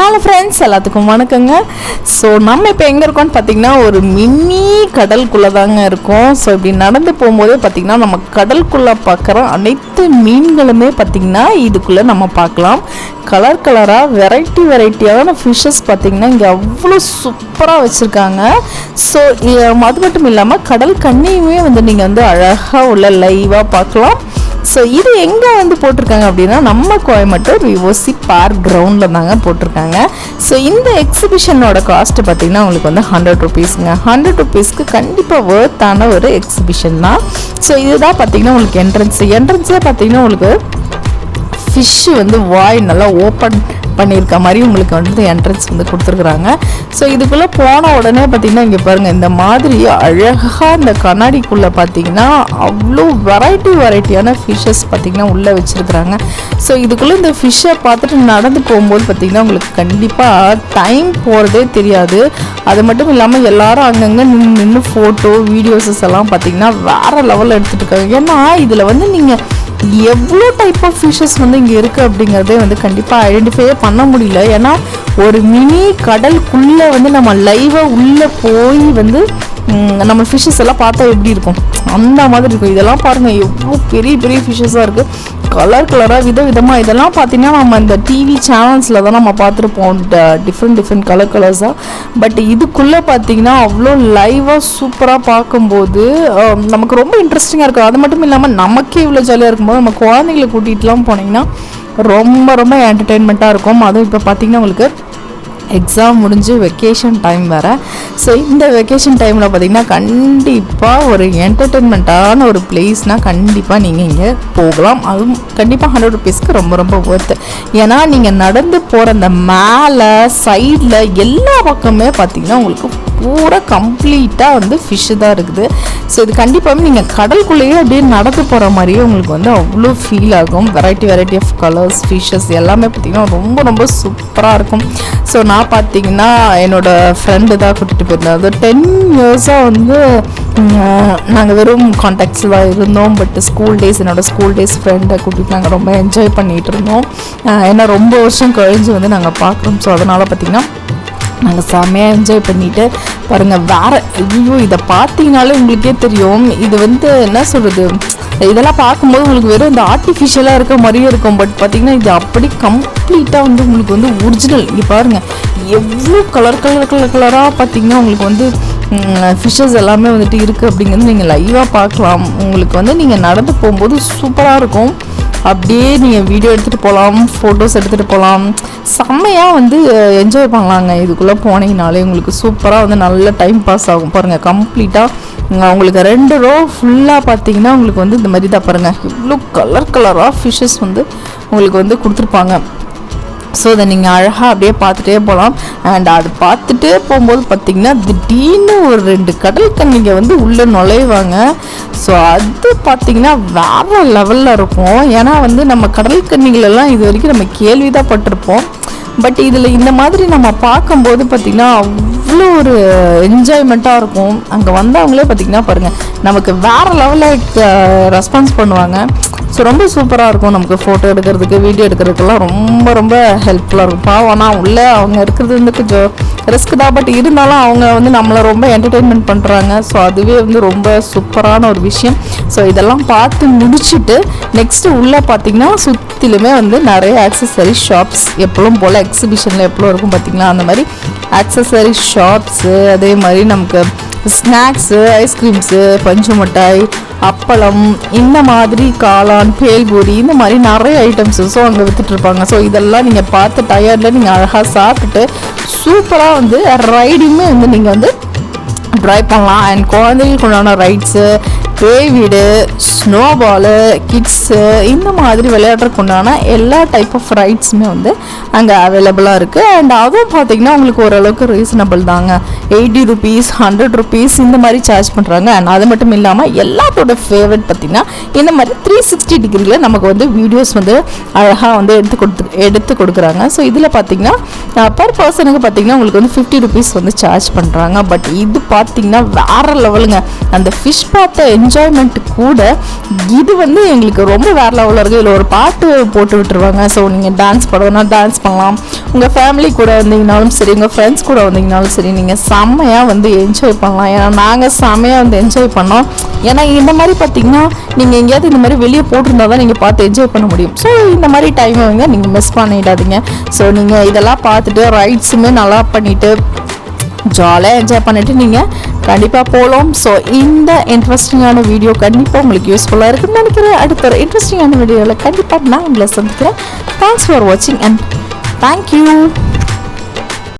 Hello friends எல்லாத்துக்கும் வணக்கங்க. So நம்ம இப்போ எங்கே இருக்கோம்னு பார்த்தீங்கன்னா ஒரு மினி கடலுக்குள்ளே தாங்க இருக்கோம். ஸோ இப்படி நடந்து போகும்போதே பார்த்தீங்கன்னா நம்ம கடலுக்குள்ளே பார்க்குற அனைத்து மீன்களுமே பார்த்தீங்கன்னா இதுக்குள்ளே நம்ம பார்க்கலாம் கலர் கலராக வெரைட்டி வெரைட்டியான ஃபிஷ்ஷஸ் பார்த்தீங்கன்னா இங்கே அவ்வளோ சூப்பராக வச்சுருக்காங்க. ஸோ அது மட்டும் இல்லாமல் கடல் கண்ணையுமே வந்து நீங்கள் வந்து அழகாக உள்ள லைவாக பார்க்கலாம் ஸோ இது எங்கே வந்து போட்டிருக்காங்க அப்படின்னா நம்ம கோயம்புத்தூர் விஓசி பார்க் கிரவுண்டில் தாங்க போட்டிருக்காங்க. ஸோ இந்த எக்ஸிபிஷனோட காஸ்ட்டு பார்த்தீங்கன்னா உங்களுக்கு வந்து ஹண்ட்ரட் ருபீஸுங்க ஹண்ட்ரட் ருபீஸ்க்கு கண்டிப்பாக ஒர்த்தான ஒரு எக்ஸிபிஷன் தான். ஸோ இதுதான் பார்த்தீங்கன்னா உங்களுக்கு என்ட்ரன்ஸ் என்ட்ரன்ஸே பார்த்தீங்கன்னா உங்களுக்கு ஃபிஷ்ஷு வந்து வாய் நல்லா ஓப்பன் பண்ணியிருக்க மாதிரி உங்களுக்கு வந்து என்ட்ரன்ஸ் வந்து கொடுத்துருக்குறாங்க. ஸோ இதுக்குள்ளே போன உடனே பார்த்தீங்கன்னா இங்கே பாருங்கள் இந்த மாதிரி அழகாக இந்த கண்ணாடிக்குள்ளே பார்த்தீங்கன்னா அவ்வளோ வெரைட்டி வெரைட்டியான ஃபிஷ்ஷஸ் பார்த்தீங்கன்னா உள்ளே வச்சுருக்குறாங்க. ஸோ இதுக்குள்ளே இந்த ஃபிஷ்ஷை பார்த்துட்டு நடந்து போகும்போது பார்த்தீங்கன்னா உங்களுக்கு கண்டிப்பாக டைம் போகிறதே தெரியாது. அது மட்டும் இல்லாமல் எல்லாரும் அங்கங்கே நின்று நின்று ஃபோட்டோ வீடியோஸஸ் எல்லாம் பார்த்தீங்கன்னா வேறு லெவலில் எடுத்துகிட்டு இருக்காங்க. ஏன்னா இதில் வந்து நீங்கள் எவ்வளோ டைப் ஆஃப் ஃபிஷஸ் வந்து இங்கே இருக்குது அப்படிங்கிறதே வந்து கண்டிப்பாக ஐடென்டிஃபையே பண்ண முடியல. ஏன்னா ஒரு மினி கடலுக்குள்ளே வந்து நம்ம லைவாக உள்ளே போய் வந்து நம்ம ஃபிஷ்ஷஸ் எல்லாம் பார்த்தா எப்படி இருக்கும்? அந்த மாதிரி இருக்கும். இதெல்லாம் பாருங்கள் எவ்வளோ பெரிய பெரிய ஃபிஷ்ஷஸாக இருக்குது கலர் கலராக வித விதமாக இதெல்லாம் பார்த்தீங்கன்னா நம்ம இந்த டிவி சேனல்ஸில் தான் நம்ம பார்த்துருப்போம். டிஃப்ரெண்ட் டிஃப்ரெண்ட் கலர் கலர்ஸாக பட் இதுக்குள்ளே பார்த்தீங்கன்னா அவ்வளோ லைவாக சூப்பராக பார்க்கும்போது நமக்கு ரொம்ப இன்ட்ரெஸ்டிங்காக இருக்கும். அது மட்டும் இல்லாமல் நமக்கே இவ்வளோ ஜாலியாக இருக்கும்போது நம்ம குழந்தைங்களை கூட்டிகிட்டுலாம் போனீங்கன்னா ரொம்ப ரொம்ப என்டர்டெயின்மெண்ட்டாக இருக்கும். அதுவும் இப்போ பார்த்தீங்கன்னா உங்களுக்கு எக்ஸாம் முடிஞ்சு வெக்கேஷன் டைம் வேறு. ஸோ இந்த வெக்கேஷன் டைமில் பார்த்தீங்கன்னா கண்டிப்பாக ஒரு என்டர்டெயின்மெண்ட்டான ஒரு பிளேஸ்னால் கண்டிப்பாக நீங்கள் இங்கே போகலாம். அதுவும் கண்டிப்பாக ஹண்ட்ரட் ருபீஸ்க்கு ரொம்ப ரொம்ப ஒர்த்து ஏன்னா நீங்கள் நடந்து போகிற அந்த மேலே சைடில் எல்லா பக்கமே பார்த்திங்கன்னா உங்களுக்கு பூரா கம்ப்ளீட்டாக வந்து ஃபிஷ்ஷு தான் இருக்குது. ஸோ இது கண்டிப்பாக நீங்கள் கடலுக்குள்ளேயே அப்படியே நடந்து போகிற மாதிரியே உங்களுக்கு வந்து அவ்வளோ ஃபீல் ஆகும். Variety variety of colours fishes எல்லாமே பார்த்திங்கன்னா ரொம்ப ரொம்ப சூப்பராக இருக்கும். ஸோ நான் பார்த்தீங்கன்னா என்னோடய ஃப்ரெண்டு தான் கூட்டிகிட்டு போயிருந்தேன் அது டென் இயர்ஸாக வந்து நாங்கள் வெறும் கான்டாக்ட்ஸில் தான் இருந்தோம். பட் ஸ்கூல் டேஸ் என்னோடய ஸ்கூல் டேஸ் ஃப்ரெண்டை கூட்டிகிட்டு நாங்கள் ரொம்ப என்ஜாய் பண்ணிகிட்டு இருந்தோம். ஏன்னா ரொம்ப வருஷம் கழிஞ்சு வந்து நாங்கள் பார்க்குறோம். ஸோ அதனால் பார்த்திங்கன்னா நாங்கள் செம்மையாக என்ஜாய் பண்ணிட்டு பாருங்கள் வேற ஐயோ இதை பார்த்தீங்கனாலே உங்களுக்கே தெரியும். இது வந்து என்ன சொல்கிறது இதெல்லாம் பார்க்கும்போது உங்களுக்கு வெறும் இந்த ஆர்டிஃபிஷியலாக இருக்க மாதிரியே இருக்கும். பட் பார்த்தீங்கன்னா இது அப்படி கம்ப்ளீட்டாக வந்து உங்களுக்கு வந்து ஒரிஜினல் இங்கே பாருங்கள் எவ்வளோ கலர் கலர் கலர் கலராக பார்த்தீங்கன்னா உங்களுக்கு வந்து ஃபிஷ்ஷஸ் எல்லாமே வந்துட்டு இருக்குது அப்படிங்கிறது நீங்கள் லைவாக பார்க்கலாம். உங்களுக்கு வந்து நீங்கள் நடந்து போகும்போது சூப்பராக இருக்கும். அப்படியே நீங்கள் வீடியோ எடுத்துகிட்டு போகலாம் ஃபோட்டோஸ் எடுத்துகிட்டு போகலாம் செம்மையாக வந்து என்ஜாய் பண்ணலாங்க. இதுக்குள்ளே போனீங்கனாலே உங்களுக்கு சூப்பராக வந்து நல்ல டைம் பாஸ் ஆகும். பாருங்கள் கம்ப்ளீட்டாக உங்களுக்கு ரெண்டு ரோ ஃபுல்லாக பார்த்தீங்கன்னா உங்களுக்கு வந்து இந்த மாதிரி தான் பாருங்கள் இவ்வளோ கலர் கலராக ஃபிஷ்ஷஸ் வந்து உங்களுக்கு வந்து கொடுத்துருப்பாங்க. ஸோ அதை நீங்கள் அழகாக அப்படியே பார்த்துட்டே போகலாம். அண்ட் அது பார்த்துட்டே போகும்போது பார்த்தீங்கன்னா திடீர்னு ஒரு ரெண்டு கடல் தண்ணிங்க வந்து உள்ளே நுழைவாங்க. ஸோ அது பார்த்தீங்கன்னா வேற லெவலில் இருக்கும். ஏன்னா வந்து நம்ம கடல் கண்ணிகளெல்லாம் இது வரைக்கும் நம்ம கேள்விதான் பட்டிருப்போம். பட் இதில் இந்த மாதிரி நம்ம பார்க்கும்போது பார்த்திங்கன்னா அவ்வளோ ஒரு என்ஜாய்மெண்ட்டாக இருக்கும். அங்கே வந்தவங்களே பார்த்திங்கன்னா பாருங்கள் நமக்கு வேறு லெவலில் ரெஸ்பான்ஸ் பண்ணுவாங்க. ஸோ ரொம்ப சூப்பராக இருக்கும். நமக்கு ஃபோட்டோ எடுக்கிறதுக்கு வீடியோ எடுக்கிறதுக்கெல்லாம் ரொம்ப ரொம்ப ஹெல்ப்ஃபுல்லாக இருக்கும். பாவம் ஆனால் உள்ளே அவங்க இருக்கிறது வந்து கொஞ்சம் ரிஸ்க் தான். பட் இருந்தாலும் அவங்க வந்து நம்மளை ரொம்ப என்டர்டெயின்மெண்ட் பண்ணுறாங்க ஸோ அதுவே வந்து ரொம்ப சூப்பரான ஒரு விஷயம். ஸோ இதெல்லாம் பார்த்து முடிச்சுட்டு நெக்ஸ்ட்டு உள்ளே பார்த்தீங்கன்னா சுற்றிலுமே வந்து நிறைய ஆக்சசரி ஷாப்ஸ் எப்பளும் போல் எக்ஸிபிஷனில் எப்பளும் இருக்கும் பார்த்திங்கன்னா அந்த மாதிரி ஆக்சசரி ஷாப்ஸு அதே மாதிரி நமக்கு ஸ்நாக்ஸு ஐஸ்கிரீம்ஸு பஞ்சு மிட்டாய் அப்பளம் இந்த மாதிரி காளான் பேல்பூரி இந்த மாதிரி நிறைய ஐட்டம்ஸஸும் அங்கே விற்றுட்ருப்பாங்க ஸோ இதெல்லாம் நீங்கள் பார்த்து டயர்டில் நீங்கள் அழகாக சாப்பிட்டுட்டு சூப்பராக வந்து ரைடிங்குமே வந்து நீங்கள் வந்து ட்ரை பண்ணலாம். அண்ட் குழந்தைகளுக்கு உண்டான ரைட்ஸு பேய் வீடு ஸ்னோபாலு கிட்ஸு இந்த மாதிரி விளையாடுறதுக்கு உண்டான எல்லா டைப் ஆஃப் ரைட்ஸுமே வந்து அங்கே அவைலபிளாக இருக்குது அண்ட் அதுவும் பார்த்தீங்கன்னா உங்களுக்கு ஓரளவுக்கு ரீசனபிள் தாங்க. எயிட்டி ருபீஸ் ஹண்ட்ரட் ருபீஸ் இந்த மாதிரி சார்ஜ் பண்ணுறாங்க அண்ட் அது மட்டும் இல்லாமல் எல்லாத்தோட ஃபேவரட் பார்த்தீங்கன்னா இந்த மாதிரி த்ரீ சிக்ஸ்டி டிகிரியில் நமக்கு வந்து வீடியோஸ் வந்து அழகாக வந்து எடுத்து கொடுத்து எடுத்து கொடுக்குறாங்க. ஸோ இதில் பார்த்தீங்கன்னா பர் பர்சனுக்கு பார்த்தீங்கன்னா உங்களுக்கு வந்து ஃபிஃப்டி ருபீஸ் வந்து சார்ஜ் பண்ணுறாங்க பட் இது பார்த்தீங்கன்னா வேற லெவலுங்க அந்த ஃபிஷ் பார்த்த என்ஜாய்மெண்ட் கூட இது வந்து எங்களுக்கு ரொம்ப வேற லெவலில் இருக்குது இதில் ஒரு பாட்டு போட்டு விட்டுருவாங்க. ஸோ நீங்கள் டான்ஸ் பண்ணணும்னா டான்ஸ் பண்ணலாம். உங்கள் ஃபேமிலி கூட வந்தீங்கனாலும் சரி உங்கள் ஃப்ரெண்ட்ஸ் கூட வந்தீங்கனாலும் சரி நீங்கள் செம்மையாக வந்து என்ஜாய் பண்ணலாம். ஏன்னா நாங்கள் செம்மையாக வந்து என்ஜாய் பண்ணோம். ஏன்னா இந்த மாதிரி பார்த்தீங்கன்னா நீங்கள் எங்கேயாவது இந்த மாதிரி வெளியே போட்டிருந்தா தான் நீங்கள் பார்த்து என்ஜாய் பண்ண முடியும். ஸோ இந்த மாதிரி டைமை வந்து நீங்கள் மிஸ் பண்ணிடாதீங்க. ஸோ நீங்கள் இதெல்லாம் பார்த்துட்டு ரைட்ஸுமே நல்லா பண்ணிவிட்டு ஜாலியாக என்ஜாய் பண்ணிவிட்டு நீங்கள் கண்டிப்பாக போகலாம் ஸோ இந்த இன்ட்ரெஸ்டிங்கான வீடியோ கண்டிப்பாக உங்களுக்கு யூஸ்ஃபுல்லாக இருக்குன்னு நினைக்கிறேன். அடுத்த ஒரு இன்ட்ரெஸ்டிங்கான வீடியோவில் கண்டிப்பாக நான் உங்களை சந்திக்கிறேன். தேங்க்ஸ் ஃபார் வாட்சிங் அண்ட் தேங்க்யூ